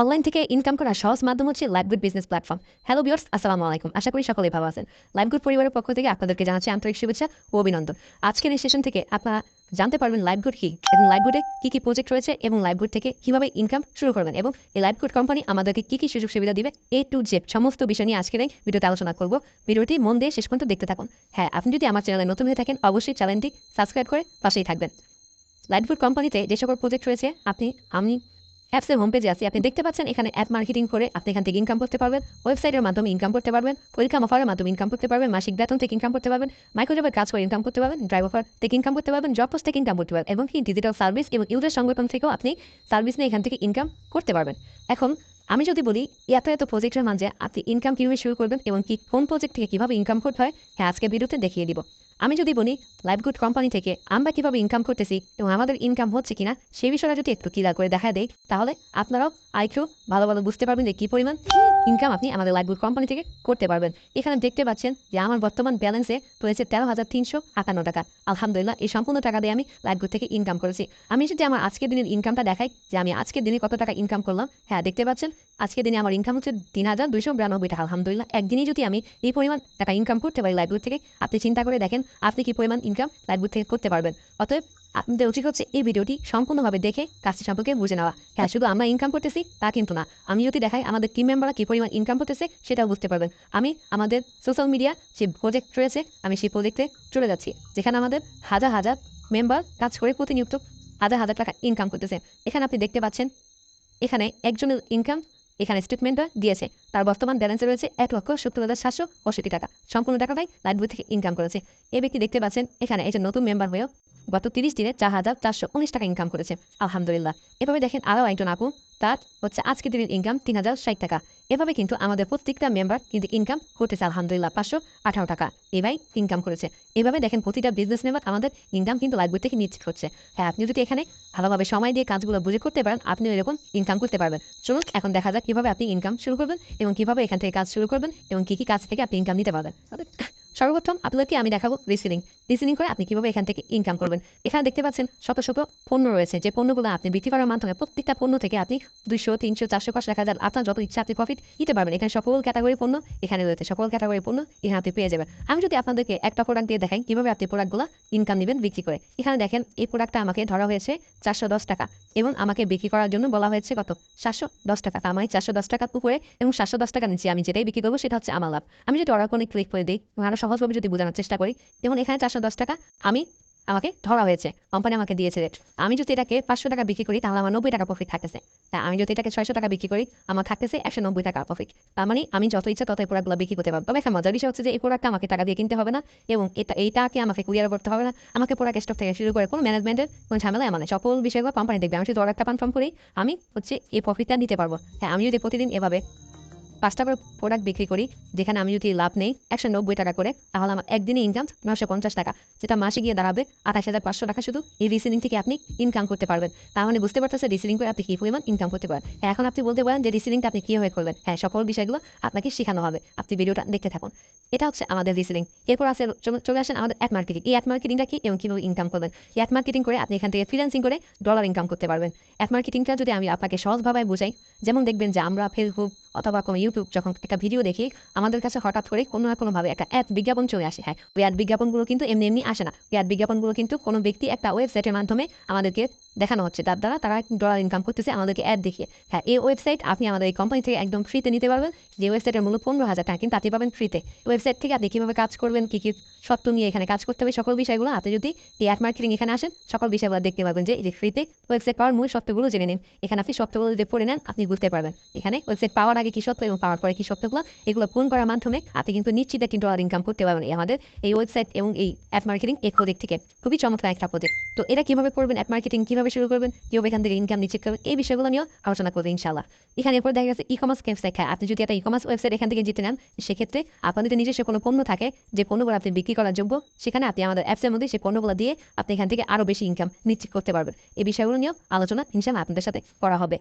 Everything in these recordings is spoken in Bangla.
অনলাইন থেকে ইনকাম করার সহজ মাধ্যম হচ্ছে লাইভগুড বিজনেস প্ল্যাটফর্ম হ্যালো বিয়ার্স আসসালামু আলাইকুম। আশা করি সকলেই ভালো আছেন। লাইভগুড পরিবারের পক্ষ থেকে আপনাদেরকে জানাচ্ছি আন্তরিক শুভেচ্ছা ও অভিনন্দন। আজকের এই সেশন থেকে আপনারা জানতে পারবেন লাইভগুড কি এবং লাইভগুডে কি কি প্রজেক্ট রয়েছে এবং লাইভগুড থেকে কীভাবে ইনকাম শুরু করবেন এবং এই লাইভগুড কোম্পানি আমাদেরকে কি কি সুযোগ সুবিধা দিবে এ টু জেড সমস্ত বিষয় নিয়ে আজকের এই ভিডিওতে আলোচনা করব। ভিডিওটি মন দিয়ে শেষ পর্যন্ত দেখতে থাকুন। হ্যাঁ আপনি যদি আমার চ্যানেলে নতুন হয়ে থাকেন, অবশ্যই চ্যানেলটি সাবস্ক্রাইব করে পাশেই থাকবেন। লাইটফুড কোম্পানিতে যে সকল প্রজেক্ট রয়েছে, আপনি, আমি অ্যাপসের হোম পেজে আছি। আপনি দেখতে পাচ্ছেন এখানে অ্যাপ মার্কেটিং করে আপনি এখান থেকে ইনকাম করতে পারবেন। ওয়েবসাইটের মাধ্যমে ইনকাম করতে পারবেন। ওয়েলকাম অফারের মাধ্যমে ইনকাম করতে পারবেন। মাসিক বেতন থেকে ইনকাম করতে পারবেন। মাইক্রোজবের কাজ করে ইনকাম করতে পারবেন। ড্রাইভ অফার থেকে ইনকাম করতে পারবেন। জব পোস্ট থেকে ইনকাম করতে পারবেন। এবং কি ডিজিটাল সার্ভিস এবং ইউজার সংগঠন থেকেও আপনি সার্ভিস নিয়ে এখান থেকে ইনকাম করতে পারবেন। এখন, আমি যদি বলি, এত এত প্রজেক্টের মাঝে আপনি ইনকাম কীভাবে শুরু করবেন এবং কি কোন প্রজেক্ট থেকে কীভাবে ইনকাম করতে হয় হ্যাঁ আজকে ভিডিওতে দেখিয়ে দিব। আমি যদি বলি, লাইভগুড কোম্পানি থেকে আমরা কীভাবে ইনকাম করতেছি এবং আমাদের ইনকাম হচ্ছে কিনা সেই বিষয়টা যদি একটু ক্লিয়ার করে দেখা দেয় তাহলে আপনারাও আরেকটু ভালো ভালো বুঝতে পারবেন যে কী পরিমাণ ইনকাম আপনি আমাদের লাইভগুড কোম্পানি থেকে করতে পারবেন। এখানে দেখতে পাচ্ছেন যে আমার বর্তমান ব্যালেন্সে রয়েছে তেরো হাজার তিনশো আটান্ন টাকা। আলহামদুলিল্লাহ, এই সম্পূর্ণ টাকা দিয়ে আমি লাইভগুড থেকে ইনকাম করেছি। আমি যদি আমার আজকের দিনের ইনকামটা দেখাই, যে আমি আজকের দিনে কত টাকা ইনকাম করলাম হ্যাঁ দেখতে পাচ্ছেন, আজকের দিনে আমার ইনকাম হচ্ছে তিন হাজার দুইশো বিরানব্বই টাকা। আলহামদুলিল্লাহ, একদিনই যদি আমি এই পরিমাণ টাকা ইনকাম করতে পারি লাইভগুড থেকে, আপনি চিন্তা করে দেখেন আপনি কি পরিমাণ ইনকাম লাইভগুড থেকে করতে পারবেন? অতএব আপনাদের উচিত হচ্ছে এই ভিডিওটি সম্পূর্ণভাবে দেখে কাজটি সম্পর্কে বুঝে নেওয়া। হ্যাঁ শুধু আমরা ইনকাম করতেছি তা কিন্তু না। আমি যদি দেখাই আমাদের টিম মেম্বাররা কী পরিমাণ ইনকাম করতেছে সেটাও বুঝতে পারবেন। আমি আমাদের সোশ্যাল মিডিয়া যে প্রজেক্ট রয়েছে, আমি সেই প্রজেক্টে চলে যাচ্ছি, যেখানে আমাদের হাজার হাজার মেম্বার কাজ করে প্রতিনিয়ত হাজার হাজার টাকা ইনকাম করতেছে। এখানে আপনি দেখতে পাচ্ছেন, এখানে একজনের ইনকাম এখানে স্টেটমেন্টটা দিয়েছে। তার বর্তমান ব্যালেন্সে রয়েছে এক লক্ষ সত্তর হাজার সাতশো পঁয়ষট্টি টাকা। সম্পূর্ণ টাকা ভাই লাইট বই থেকে ইনকাম করেছে। এই ব্যক্তি দেখতে পাচ্ছেন, এখানে একজন নতুন মেম্বার হয়েও গত তিরিশ দিনে চার হাজার চারশো উনিশ টাকা ইনকাম করেছে। আলহামদুলিল্লাহ। এভাবে দেখেন আরও একজন আপু, তার হচ্ছে আজকে দিনের ইনকাম তিন হাজার ষাট টাকা। এভাবে কিন্তু আমাদের প্রত্যেকটা মেম্বার কিন্তু ইনকাম করতেছে, আলহামদুলিল্লাহ, পাঁচশো আঠারো টাকা। এভাবে ইনকাম করেছে। এভাবে দেখেন প্রতিটা বিজনেস মেম্বার আমাদের ইনকাম কিন্তু লাগবে থেকে নিশ্চিত হচ্ছে। হ্যাঁ আপনি যদি এখানে ভালোভাবে সময় দিয়ে কাজগুলো বুঝে করতে পারেন আপনি এরকম ইনকাম করতে পারবেন। চলুন এখন দেখা যাক কীভাবে আপনি ইনকাম শুরু করবেন এবং কীভাবে এখান থেকে কাজ শুরু করবেন এবং কী কী কাজ থেকে আপনি ইনকাম নিতে পারবেন। সর্বপ্রথম আপনাদেরকে আমি দেখাবো রিসিলিং রিসিলিং করে আপনি কীভাবে এখান থেকে ইনকাম করবেন? এখানে দেখতে পাচ্ছেন শত শত পণ্য রয়েছে। যে পণ্যগুলো আপনি বিক্রি করার মাধ্যমে প্রত্যেকটা পণ্য থেকে আপনি দুইশো, তিনশো, চারশো পাঁচশো এক হাজার আপনার যত ইচ্ছা আপনি প্রফিট নিতে পারবেন। এখানে সকল ক্যাটাগরি পণ্য এখানে রয়েছে। সকল ক্যাটাগরি পণ্য এখানে আপনি পেয়ে যাবেন। আমি যদি আপনাদেরকে একটা প্রোডাক্ট দিয়ে দেখাই, কীভাবে আপনি প্রোডাক্টগুলো ইনকাম নেবেন বিক্রি করে। এখানে দেখেন, এই প্রোডাক্টটা আমাকে ধরা হয়েছে চারশো দশ টাকা এবং আমাকে বিক্রি করার জন্য বলা হয়েছে কত? সাতশো দশ টাকা। তার মানে চারশো দশ টাকার উপরে এবং সাতশো দশ টাকা নিচে আমি যেটাই বিক্রি করব সেটা হচ্ছে আমার লাভ। আমি যদি অর্ডার করে ক্লিক করে দিই আরও সহজভাবে যদি বোঝানোর চেষ্টা করি, যেমন এখানে চারশো দশ টাকা, আমি, আমাকে ধরা হয়েছে। কোম্পানি আমাকে দিয়েছে রেট আমি যদি এটাকে পাঁচশো টাকা বিক্রি করি, তাহলে আমার নব্বই টাকা প্রফিট থাকতেছে। তা আমি যদি এটাকে ছয়শো টাকা বিক্রি করি, আমার থাকতেছে একশো নব্বই টাকা প্রফিট তার মানে আমি যত ইচ্ছা তত এই প্রোডাক্টগুলো বিক্রি করতে পারব। তবে একটা মজার বিষয় হচ্ছে যে, এই প্রোডাক্টটা আমাকে টাকা দিয়ে কিনতে হবে না এবং এটা, এইটাকে আমাকে কুরিয়ার করতে হবে না। আমাকে প্রোডাক্ট স্টক থেকে শুরু করে কোনো ম্যানেজমেন্টের কোনো ঝামেলা মানে সকল বিষয়গুলো কোম্পানি দেখবে। আমি যদি অর্ডারটা কনফার্ম করি, আমি হচ্ছে এই প্রফিটটা নিতে পারব। হ্যাঁ আমি যদি প্রতিদিন এভাবে পাঁচটা করে প্রোডাক্ট বিক্রি করি, যেখানে আমি যদি লাভ নেই, একশো নব্বই টাকা করে, তাহলে আমার একদিনে ইনকাম নশো পঞ্চাশ টাকা, যেটা মাসে গিয়ে দাঁড়াবে আঠাশ হাজার পাঁচশো টাকা শুধু এই রিসেলিং থেকে আপনি ইনকাম করতে পারবেন। মানে বুঝতে পারতেছে রিসেলিং করে আপনি কী পরিমাণ ইনকাম করতে পারেন এখন আপনি বলতে পারেন যে রিসেলিংটা আপনি কীভাবে করবেন। হ্যাঁ সকল বিষয়গুলো আপনাকে শেখানো হবে। আপনি ভিডিওটা দেখতে থাকুন। এটা হচ্ছে আমাদের রিসেলিং এরপর আছে চলে আসেন আমাদের অ্যাড মার্কেটিং এই অ্যাড মার্কেটিংটা কি এবং কীভাবে ইনকাম করবেন? অ্যাড মার্কেটিং করে আপনি এখান থেকে ফ্রিল্যান্সিং করে ডলার ইনকাম করতে পারবেন। অ্যাড মার্কেটিংটা যদি আমি আপনাকে সহজভাবে বুঝাই, যেমন দেখবেন যে আমরা ফেসবুক অথবা কোনো ইউটিউব যখন একটা ভিডিও দেখি, আমাদের কাছে হঠাৎ করে কোনো না কোনোভাবে একটা অ্যাড বিজ্ঞাপন চলে আসে। হ্যাঁ ওই অ্যাড বিজ্ঞাপনগুলো কিন্তু এমনি এমনি আসে না। ওই অ্যাড বিজ্ঞাপনগুলো কিন্তু কোনো ব্যক্তি একটা ওয়েবসাইটের মাধ্যমে আমাদেরকে দেখানো হচ্ছে। তার দ্বারা তারা ডলার ইনকাম করতেছে, আমাদেরকে অ্যাড দেখিয়ে। হ্যাঁ এই ওয়েবসাইট আপনি আমাদের এই কোম্পানি থেকে একদম ফ্রিতে নিতে পারবেন। যে ওয়েবসাইটের মূল্য পনেরো হাজার টাকা কিন্তু আপনি পাবেন ফ্রিতে ওয়েবসাইট থেকে আপনি কীভাবে কাজ করবেন, কী কী সত্য নিয়ে এখানে কাজ করতে হবে, সকল বিষয়গুলো আপনি যদি এই অ্যাড মার্কেটিং এখানে আসেন, সকল বিষয়গুলো দেখতে পাবেন যে, এই ফ্রিতে ওয়েবসাইট পাওয়ার মূল সত্যগুলো জেনে নিন। এখানে আপনি সত্যগুলো যদি পড়ে নেন, আপনি বুঝতে পারবেন। এখানে ওয়েবসাইট পাওয়ার আগে কী সত্য এবং পাওয়ার পরে কী সত্যগুলো এগুলো পূরণ করার মাধ্যমে আপনি কিন্তু নিশ্চিত একটি ডলার ইনকাম করতে পারবেন আমাদের এই ওয়েবসাইট এবং এই অ্যাড মার্কেটিং এই প্রজেক্ট থেকে। খুবই চমৎকার একটা প্রজেক্ট তো এটা কীভাবে করবেন অ্যাড মার্কেটিং কীভাবে শুরু করবেন, কীভাবে এখান থেকে ইনকাম নিশ্চিত করবেন, এই বিষয়গুলো নিয়েও আলোচনা করবেন ইনশাল্লাহ এখানে এরপর দেখা গেছে ই কমার্স ওয়েবসাইট হ্যাঁ আপনি যদি একটা ই কমার্স ওয়েবসাইট এখান থেকে জিতে নেন, সেক্ষেত্রে আপনার যদি নিজস্ব কোনো পণ্য থাকে, যে পণ্যগুলো আপনি বিক্রি করার যোগ্য, সেখানে আপনি আমাদের অ্যাপসের মধ্যে সেই পণ্যগুলো দিয়ে আপনি এখান থেকে আরও বেশি ইনকাম নিশ্চিত করতে পারবেন। এই বিষয়গুলো নিয়েও আলোচনা ইনশাল্লাহ আপনাদের সাথে করা হবে।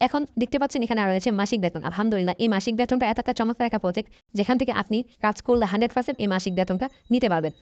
এখন দেখতে পাচ্ছেন এখানে আর রয়েছে মাসিক বেতন। আলহামদুলিল্লাহ, এই মাসিক বেতনটা এত একটা চমৎকার একটা প্রজেক্ট যেখান থেকে আপনি কাজ করলে হান্ড্রেড পার্সেন্ট এই মাসিক বেতনটা নিতে পারবেন।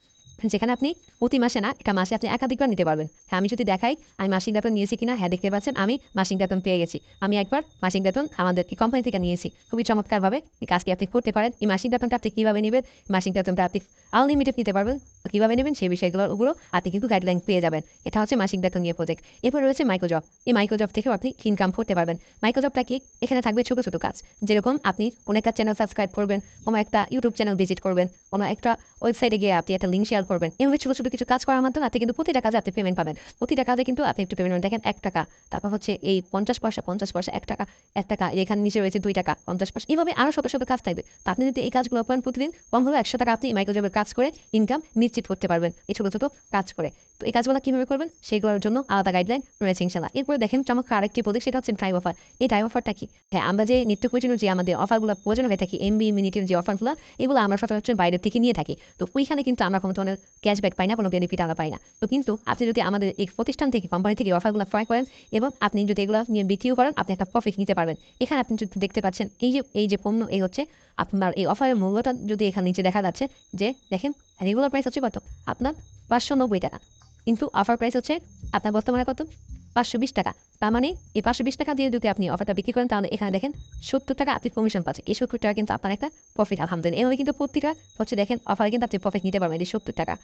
যেখানে আপনি প্রতি মাসে না একটা মাসে আপনি একাধিকবার নিতে পারবেন। হ্যাঁ আমি যদি দেখাই, আমি মাসিক বেতন নিয়েছি কিনা হ্যাঁ দেখতে পাচ্ছেন, আমি মাসিক বেতন পেয়ে গেছি। আমি একবার মাসিক বেতন আমাদের কোম্পানি থেকে নিয়েছি। খুবই চমৎকারভাবে এই কাজটি আপনি করতে পারেন। এই মাসিক বেতনটা আপনি কীভাবে নেবেন? মাসিক বেতনটা আপনি আনলিমিটেড নিতে পারবেন। কীভাবে নেবেন? সেই বিষয়গুলোর উপরও আপনি কিন্তু গাইডলাইন পেয়ে যাবেন। এটা হচ্ছে মাসিক বেতন নিয়ে প্রজেক্ট এরপর রয়েছে মাইক্রোজব এই মাইক্রোজব থেকেও আপনি ইনকাম করতে পারবেন। মাইক্রোজবটা কি? এখানে থাকবে ছোটো ছোটো কাজ। যেরকম আপনি কোনো একটা চ্যানেল সাবস্ক্রাইব করবেন, কোনো একটা ইউটিউব চ্যানেল ভিজিট করবেন, কোনো একটা ওয়েবসাইটে গিয়ে আপনি একটা লিঙ্ক শেয়ার করবেন। এভাবে ছোটো ছোটো কিছু কাজ করার মাধ্যমে আপনি কিন্তু প্রতিটা কাজে আপনি পেমেন্ট পাবেন। প্রতিটা কাজে কিন্তু আপনি একটু পেমেন্ট দেখেন, এক টাকা। তারপর হচ্ছে এই পঞ্চাশ পয়সা পঞ্চাশ পয়সা, এক টাকা এক টাকা, এখানে নিচে রয়েছে দুই টাকা, পঞ্চাশ পয়সা। এইভাবে আরও শত শত কাজ থাকবে। তো আপনি যদি এই কাজগুলো করেন প্রতিদিন, কম হলে একশো টাকা আপনি মাইক্রোজবের কাজ করে ইনকাম নিশ্চিত করতে পারবেন এই ছোটো ছোটো কাজ করে। তো এই কাজগুলো কীভাবে করবেন? সেইগুলোর জন্য আলাদা গাইডলাইন রয়েছে ইনশাল্লাহ এরপরে দেখেন চমৎকার আরেকটি প্রতীক সেটা হচ্ছে টাইম অফার এই টাইম অফারটা কি? হ্যাঁ আমরা যে নিত্য প্রয়োজনীয় যে আমাদের অফারগুলো প্রয়োজন হয়ে থাকি এমবি মিনিটের যে অফারগুলো এগুলো আমরা সচরাচর বাইরের থেকে নিয়ে থাকি। তো ওইখানে কিন্তু আমরা কোনো ধরনের ক্যাশব্যাক পাই না, কোনো বেনিফিট আমরা পাই না। তো কিন্তু আপনি যদি আমাদের এই প্রতিষ্ঠান থেকে কোম্পানি থেকে অফারগুলো ক্রয় করেন এবং আপনি যদি এগুলো নিয়ে বিক্রিও করেন, আপনি একটা প্রফিট নিতে পারবেন। এখানে আপনি যদি দেখতে পাচ্ছেন, এই যে এই যে পণ্য, এই হচ্ছে আপনার এই অফারের মূল্যটা যদি এখানে নিচে দেখা যাচ্ছে যে, দেখেন রেগুলার প্রাইস হচ্ছে কত? আপনার পাঁচশো নব্বই টাকা। কিন্তু অফার প্রাইস হচ্ছে আপনার বর্তমানে কত? পাঁচশো বিশ টাকা। তার মানে এই পাঁচশো বিশ টাকা দিয়ে যদি আপনি অফারটা বিক্রি করেন, তাহলে এখানে দেখেন সত্তর টাকা আপনি কমিশন পাচ্ছেন। এই সত্তর টাকা কিন্তু আপনার একটা প্রফিট আলহামদুলিল্লাহ। এভাবে কিন্তু প্রতিটা হচ্ছে দেখেন অফারে কিন্তু আপনি প্রফিট নিতে পারবেন। এই সত্তর টাকা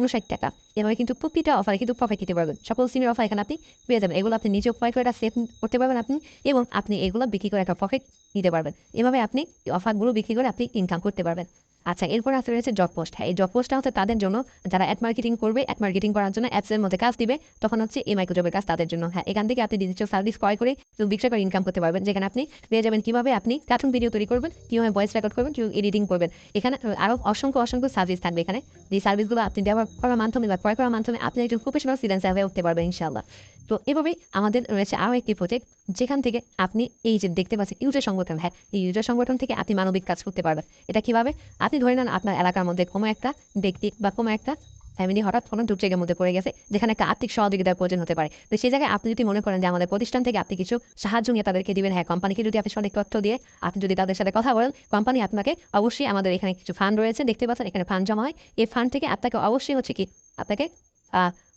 উনষাট টাকা, এভাবে কিন্তু প্রতিটা অফারে কিন্তু প্রফিট নিতে পারবেন। সকল সিমের অফার এখানে আপনি পেয়ে যাবেন। এগুলো আপনি নিজে উপায় করে সেভ করতে পারবেন আপনি এবং আপনি এগুলো বিক্রি করে একটা প্রফিট নিতে পারবেন। এভাবে আপনি অফারগুলো বিক্রি করে আপনি ইনকাম করতে পারবেন। আচ্ছা এরপর আসতে রয়েছে জব পোস্ট হ্যাঁ এই জব পোস্টটা হচ্ছে তাদের জন্য যারা অ্যাড মার্কেটিং করবে অ্যাড মার্কেটিং করার জন্য অ্যাপসের মধ্যে কাজ দিবে, তখন হচ্ছে এই মাইক্রোজবের কাজ তাদের জন্য। হ্যাঁ এখান থেকে আপনি ডিজিটাল সার্ভিস ক্রয় করে বিক্রয় করে ইনকাম করতে পারবেন। যেখানে আপনি পেয়ে যাবেন কীভাবে আপনি কার্টুন ভিডিও তৈরি করবেন, কীভাবে ভয়েস রেকর্ড করবেন, কীভাবে এডিটিং করবেন। এখানে আরও অসংখ্য অসংখ্য সার্ভিস থাকবে এখানে। যে সার্ভিসগুলো আপনি ব্যবহার করার মাধ্যমে বা ক্রয় করার মাধ্যমে আপনি একজন প্রফেশনাল ফ্রিল্যান্সার হয়ে উঠতে পারবেন, ইনশাআল্লাহ। তো এভাবেই আমাদের রয়েছে আরও একটি প্রজেক্ট যেখান থেকে আপনি এই যে দেখতে পাচ্ছেন ইউজার সংগঠন হ্যাঁ এই ইউজার সংগঠন থেকে আপনি মানবিক কাজ করতে পারবেন। এটা কীভাবে? আপনি ধরে নেন আপনার এলাকার মধ্যে কোনো একটা ব্যক্তি বা কোনো একটা ফ্যামিলি হঠাৎ কোনো দুর্যোগের মধ্যে পড়ে গেছে, যেখানে একটা আর্থিক সহযোগিতার প্রয়োজন হতে পারে। তো সেই জায়গায় আপনি যদি মনে করেন যে আমাদের প্রতিষ্ঠান থেকে আপনি কিছু সাহায্য নিয়ে তাদেরকে দিবেন হ্যাঁ কোম্পানিকে যদি আপনি সঠিক তথ্য দিয়ে আপনি যদি তাদের সাথে কথা বলেন কোম্পানি আপনাকে অবশ্যই আমাদের এখানে কিছু ফান্ড রয়েছে, দেখতে পাচ্ছেন এখানে ফান্ড জমা হয়। এই ফান্ড থেকে আপনাকে অবশ্যই হচ্ছে কি, আপনাকে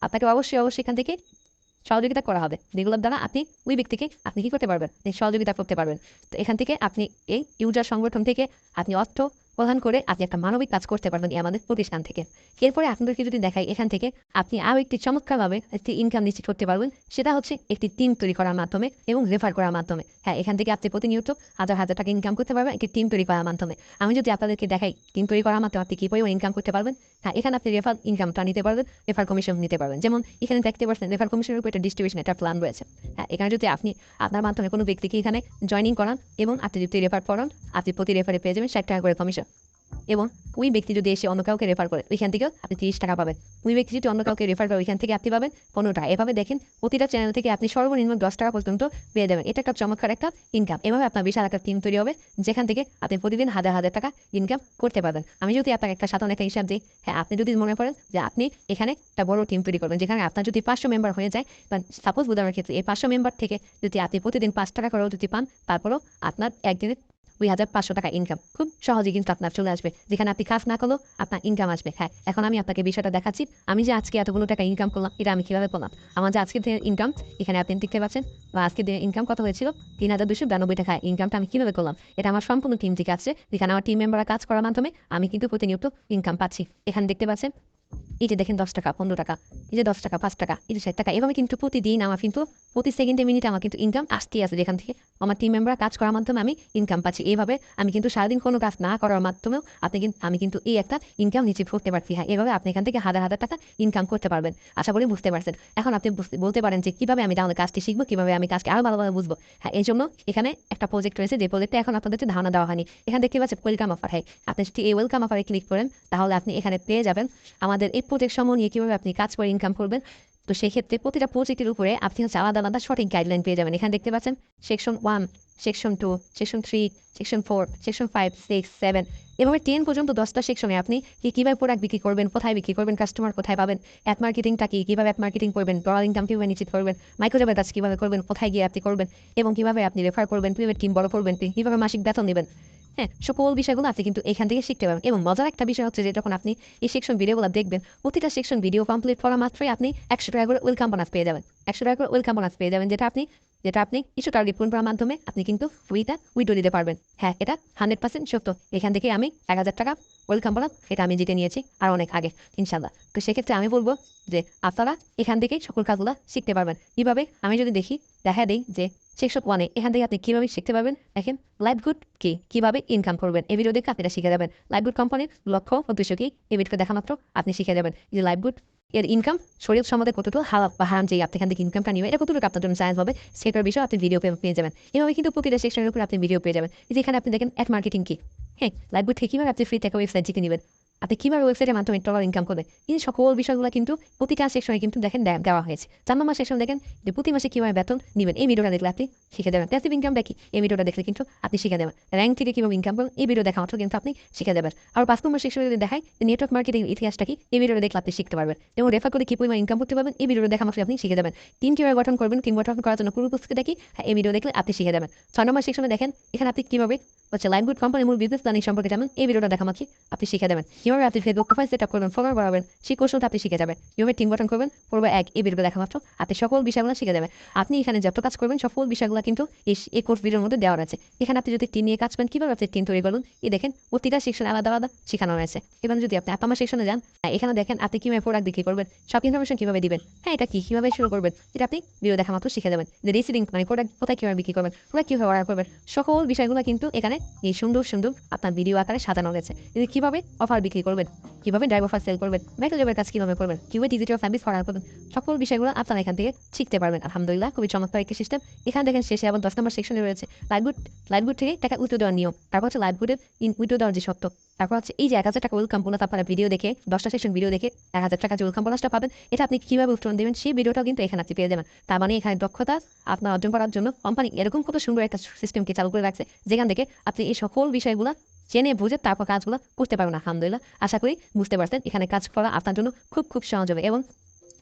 আপনাকে অবশ্যই অবশ্যই এখান থেকে সহযোগিতা করা হবে। যেগুলোর দ্বারা আপনি ওই ব্যক্তিকে আপনি কি করতে পারবেন? সহযোগিতা করতে পারবেন। তো এখান থেকে আপনি এই ইউজার সংগঠন থেকে আপনি অর্থ প্রদান করে আপনি একটা মানবিক কাজ করতে পারবেন এই আমাদের প্রতিষ্ঠান থেকে। এরপরে আপনাদেরকে যদি দেখাই এখান থেকে, আপনি আরও একটি চমৎকারভাবে একটি ইনকাম নিশ্চিত করতে পারবেন। সেটা হচ্ছে একটি টিম তৈরি করার মাধ্যমে এবং রেফার করার মাধ্যমে। হ্যাঁ এখান থেকে আপনি প্রতিনিয়ত হাজার হাজার টাকা ইনকাম করতে পারবেন একটি টিম তৈরি করার মাধ্যমে। আমি যদি আপনাদেরকে দেখাই টিম তৈরি করার মাধ্যমে আপনি কী পরিমাণ ইনকাম করতে পারবেন? হ্যাঁ এখানে আপনি রেফার ইনকামটা নিতে পারবেন রেফার কমিশন নিতে পারবেন। যেমন এখানে দেখতে পাচ্ছেন রেফার কমিশনের উপর একটা ডিস্ট্রিবিউশন একটা প্ল্যান রয়েছে। হ্যাঁ এখানে যদি আপনি আপনার মাধ্যমে কোনো ব্যক্তিকে এখানে জয়নিং করান এবং আপনি যদি রেফার করান আপনি প্রতি রেফারে পেয়ে যাবেন ষাট টাকা করে কমিশন এবং ওই ব্যক্তি যদি এসে অন্য কাউকে রেফার করে, ওইখান থেকেও আপনি তিরিশ টাকা পাবেন। ওই ব্যক্তি যদি অন্য কাউকে রেফার করে, ওইখান থেকে আপনি পাবেন পনেরো টাকা এভাবে দেখেন প্রতিটা চ্যানেল থেকে আপনি সর্বনিম্ন দশ টাকা পর্যন্ত পেয়ে যাবেন। এটা একটা চমৎকার একটা ইনকাম এভাবে আপনার বিশাল একটা টিম তৈরি হবে, যেখান থেকে আপনি প্রতিদিন হাজার হাজার টাকা ইনকাম করতে পারবেন। আমি যদি আপনাকে একটা সাধারণ একটা হিসাব দিই হ্যাঁ আপনি যদি মনে করেন যে আপনি এখানে একটা বড় টিম তৈরি করবেন, যেখানে আপনার যদি পাঁচশো মেম্বার হয়ে যায়, বা সাপোজ বোঝানোর ক্ষেত্রে এই পাঁচশো মেম্বার থেকে যদি আপনি প্রতিদিন পাঁচ টাকা করেও যদি পান, তারপরেও আপনার একদিনে দুই হাজার পাঁচশো টাকা ইনকাম খুব সহজে কিন্তু আপনার চলে আসবে। যেখানে আপনি কাজ না করলেও আপনার ইনকাম আসবে। হ্যাঁ এখন আমি আপনাকে বিষয়টা দেখাচ্ছি। আমি যে আজকে এতগুলো টাকা ইনকাম করলাম, এটা আমি কীভাবে করলাম আমার যে আজকের দিনের ইনকাম এখানে আপনি দেখতে পাচ্ছেন, বা আজকের দিনের ইনকাম কত হয়েছিল? তিন হাজার দুশো বিরানব্বই টাকা ইনকামটা আমি কীভাবে করলাম? এটা আমার সম্পূর্ণ টিম থেকে আসছে। যেখানে আমার টিম মেম্বাররা কাজ করার মাধ্যমে আমি কিন্তু প্রতিনিয়ত ইনকাম পাচ্ছি। এখানে দেখতে পাচ্ছেন, এই যে দেখেন দশ টাকা, পনেরো টাকা, এই যে দশ টাকা, পাঁচ টাকা, এই যে ষাট টাকা, এভাবে কিন্তু প্রতিদিন আমার কিন্তু প্রতি সেকেন্ডে মিনিটে আমার কিন্তু ইনকাম আসতেই আছে যেখান থেকে আমার টিম মেম্বার কাজ করার মাধ্যমে আমি ইনকাম পাচ্ছি। এইভাবে আমি কিন্তু সারাদিন কোনো কাজ না করার মাধ্যমেও আপনি কিন্তু আমি কিন্তু এই একটা ইনকাম নিচে করতে পারছি। হ্যাঁ এভাবে আপনি এখান থেকে হাজার হাজার টাকা ইনকাম করতে পারবেন। আশা করি বুঝতে পারছেন। এখন আপনি বলতে পারেন যে কীভাবে আমি তাহলে কাজটি শিখব, কীভাবে আমি কাজকে আরও ভালোভাবে বুঝব। হ্যাঁ এই জন্য এখানে একটা প্রজেক্ট রয়েছে যে প্রজেক্টে এখন আপনাদেরকে ধারণা দেওয়া হয়নি। এখানে দেখতে পাচ্ছেন ওয়েলকাম অফার হ্যাঁ আপনি যদি এই ওয়েলকাম অফারে ক্লিক করেন, তাহলে আপনি এখানে পেয়ে যাবেন। আমাদের এই প্রজেক্ট সমূহ নিয়ে কীভাবে আপনি কাজ করে ইনকাম করবেন তো সেই ক্ষেত্রে প্রতিটা প্রজেক্টের উপরে আপনি হচ্ছে আলাদা আলাদা সঠিক গাইডলাইন পেয়ে যাবেন। এখানে দেখতে পাচ্ছেন section one section two section three section four section five six seven এভাবে টেন পর্যন্ত দশটা সেকশনে আপনি কি কীভাবে প্রোডাক্ট বিক্রি করবেন, কোথায় বিক্রি করবেন কাস্টমার কোথায় পাবেন অ্যাপ মার্কেটিংটা কি, কীভাবে অ্যাপ মার্কেটিং করবেন ডলার ইনকাম কীভাবে নিশ্চিত করবেন মাইক্রোজবের কাজ কীভাবে করবেন, কোথায় গিয়ে আপনি করবেন এবং কীভাবে আপনি রেফার করবেন, কীভাবে টিম বড় করবেন, কীভাবে মাসিক বেতন নেবেন হ্যাঁ সকল বিষয়গুলো আপনি কিন্তু এখান থেকে শিখতে পারবেন। এবং মজার একটা বিষয় হচ্ছে যে যখন আপনি এই সেকশন ভিডিওগুলো দেখবেন, প্রতিটা সেকশন ভিডিও কমপ্লিট করা মাত্রই আপনি একশো টাকা করে ওয়েলকাম বোনাস পেয়ে যাবেন। একশো টাকা করে ওয়েলকাম বোনাস পেয়ে যাবেন, যেটা আপনি যেটা আপনি কিছু টার্গেট পূরণ করার মাধ্যমে আপনি কিন্তু ফ্রিটা উইডো দিতে পারবেন। হ্যাঁ এটা হান্ড্রেড পার্সেন্ট সত্য। এখান থেকে আমি এক হাজার টাকা ওয়েলকাম বোনাস এটা আমি জিতে নিয়েছি আর অনেক আগে ইনশাল্লাহ তো সেক্ষেত্রে আমি বলব যে আপনারা এখান থেকেই সকল কাজগুলো শিখতে পারবেন। কীভাবে? আমি যদি দেখি, দেখা দিই যে সেকশন ওয়ানে এখান থেকে আপনি কীভাবে শিখতে পারবেন? দেখেন লাইফ গুড কি? কীভাবে ইনকাম করবেন? এই ভিডিও দেখে আপনি এটা শিখে যাবেন। লাইফ গুড কোম্পানির লক্ষ্য, উদ্দেশ্য কি? এই ভিডিওকে দেখা মাত্র আপনি শিখে যাবেন। যে লাইফ গুড এর ইনকাম শরীর সম্বন্ধে কতটুকু হালাপ বা হারাম যে আপনি এখান থেকে ইনকামটা নিবে, এটা কতটুকু আপনার জন্য সায়েন্স হবে, সেটার বিষয়ে আপনি ভিডিও পেয়ে যাবেন। এভাবে কিন্তু প্রতিটা সেকশনের উপর আপনি ভিডিও পেয়ে যাবেন। যেখানে আপনি দেখেন অ্যাড মার্কেটিং কি? হ্যাঁ গুড থেকে কীভাবে আপনি ফ্রি থেকে ওয়েবসাইট জিতে নেবেন? আপনি কীভাবে ওয়েবসাইটের মাধ্যমে ডলার ইনকাম করবেন এই সকল বিষয়গুলো কিন্তু প্রতিটা সেকশনে কিন্তু দেখেন দেওয়া হয়েছে চার নম্বর সেকশন দেখেন যে প্রতি মাসে কীভাবে বেতন নেবেন এই ভিডিওটা দেখলে আপনি শিখে দেবেন প্যাসিভ ইনকাম দেখি এই ভিডিওটা দেখলে কিন্তু আপনি শিখে দেবেন র্যাঙ্ক থেকে কীভাবে ইনকাম করবেন এই ভিডিও দেখা মাত্র কিন্তু আপনি শিখে দেবেন আর পাঁচ নম্বর সেকশনে যদি দেখায় যে নেটওয়ার্ক মার্কেটিং ইতিহাসটা কি এই ভিডিওটা দেখলে আপনি শিখতে পারবেন এবং রেফার করে কী পরিমাণ ইনকাম করতে পারবেন এই ভিডিওটা দেখা মাত্র আপনি শিখে দেবেন টিম কীভাবে গঠন করবেন টিম গঠন করার জন্য পুরো পুস্তকে দেখি এই ভিডিও দেখলে আপনি শিখে দেবেন ছয় নম্বর সেকশনে দেখেন এখানে আপনি কীভাবে হচ্ছে লাইন গুড কোম্পানির মূল বিজনেস প্ল্যানিং সম্পর্কে জানেন। এই ভিডিওটা দেখা মাত্রই আপনি শিখে দেবেন কীভাবে আপনি ফেসবুক প্রোফাইল সেট আপ করবেন ফলোয়ার বাড়াবেন সেই কৌশলটা আপনি শিখে যাবেন। কীভাবে টিম গঠন করবেন পূর্ব এক এই ভিডিও দেখা মাত্র। আপনি সকল বিষয়গুলো শিখে যাবেন। আপনি এখানে যত কাজ করবেন সকল বিষয়গুলো কিন্তু এই কোর্স ভিডিওর মধ্যে দেওয়া আছে এখানে আপনি যদি টিম নিয়ে কাজ করেন কীভাবে আপনি টিম তৈরি করুন? এই দেখেন প্রতিটা সেকশন আলাদা আলাদা শেখানো রয়েছে। এবার যদি আপনি আপামা সেকশনে যান হ্যাঁ, এখানে দেখেন আপনি কীভাবে প্রোডাক্ট বিক্রি করবেন সব ইনফরমেশন কীভাবে দিবেন? হ্যাঁ এটা কি? কীভাবে শুরু করবেন? এটা আপনি ভিডিও দেখা মাত্র শিখে যাবেন। যে রিসিডিং মানে প্রোডাক্ট কোথায় কীভাবে বিক্রি করবেন প্রোডাক্ট কীভাবে অর্ডার করবেন সকল বিষয়গুলো কিন্তু এখানে এই সুন্দর সুন্দর আপনার ভিডিও আকারে সাজানো রয়েছে যে কীভাবে অফার বিক্রি করবেন? কীভাবে ড্রাইভ অফার সেল করবেন? মেকল জবের কাজ কীভাবে করবেন? কীভাবে ডিজিটাল সার্ভিস অর্ডার করবেন? সকল বিষয়গুলো আপনারা এখান থেকে শিখতে পারবেন। আলহামদুলিল্লাহ, খুবই চমৎকার একটি সিস্টেম এখানে দেখেন শেষে আবার দশ নম্বর সেকশনে রয়েছে লাইভগুড লাইভগুড থেকে টাকা উইথ দেওয়ার নিয়ম। তারপর হচ্ছে লাইভগুডের ইন উইথ দেওয়ার যে সত্য তারপর হচ্ছে এই যে এক হাজার টাকা ওয়েলকাম বোনাস আপনারা ভিডিও দেখে, দশটা সেকশন ভিডিও দেখে এক হাজার টাকা যে ওয়েলকাম বোনাসটা পাবেন, এটা আপনি কীভাবে উত্তরণ দেবেন সেই ভিডিওটাও কিন্তু এখানে আপনি পেয়ে যাবেন। তার মানে এখানে দক্ষতা আপনার অর্জন করার জন্য কোম্পানি এরকম কত সুন্দর একটা সিস্টেমকে চালু করে রাখছে, যেখান থেকে আপনি এই সকল বিষয়গুলো জেনে বুঝে তারপর কাজগুলো করতে পারবেন, আলহামদুলিল্লাহ। আশা করি বুঝতে পারছেন, এখানে কাজ করা আপনার জন্য খুব খুব সহজ হবে এবং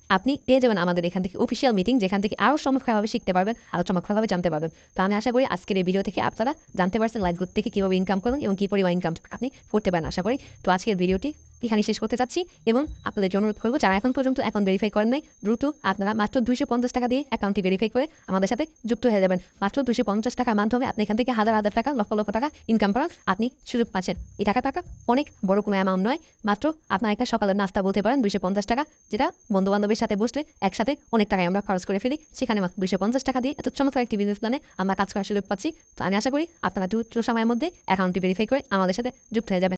আপনি পেয়ে যাবেন আমাদের এখান থেকে অফিসিয়াল মিটিং যেখান থেকে আরও চমৎকারভাবে শিখতে পারবেন, আরও চমৎকারভাবে জানতে পারবেন। তো আমি আশা করি আজকের এই ভিডিও থেকে আপনারা জানতে পারছেন লাইট গ্রুপ থেকে কীভাবে ইনকাম করবেন এবং কী পরিমাণ ইনকাম আপনি করতে পারেন, আশা করি। তো আজকের ভিডিওটি এখানে শেষ করতে চাচ্ছি এবং আপনাদের অনুরোধ করব, যারা এখন পর্যন্ত অ্যাকাউন্ট ভেরিফাই করেন নাই, দ্রুত আপনারা মাত্র দুইশো পঞ্চাশ টাকা দিয়ে অ্যাকাউন্টটি ভেরিফাই করে আমাদের সাথে যুক্ত হয়ে যাবেন। মাত্র দুইশো পঞ্চাশ টাকার মাধ্যমে আপনি এখান থেকে হাজার হাজার টাকা, লক্ষ লক্ষ টাকা ইনকাম করার আপনি সুযোগ পাচ্ছেন। এই টাকা টাকা অনেক বড় কোনো অ্যামাউন্ট নয়, মাত্র আপনার একটা সকালের নাস্তা বলতে পারেন, দুইশো পঞ্চাশ টাকা, যেটা বন্ধু বান্ধবের সাথে বসলে একসাথে অনেক টাকায় আমরা খরচ করে ফেলি। সেখানে মাত্র দুইশো পঞ্চাশ টাকা দিয়ে এত চমৎকার একটি বিজনেস প্ল্যানে আমরা কাজ করার সুযোগ পাচ্ছি। তো আমি আশা করি আপনারা দ্রুত সময়ের মধ্যে অ্যাকাউন্টটি ভেরিফাই করে আমাদের সাথে যুক্ত হয়ে যাবেন।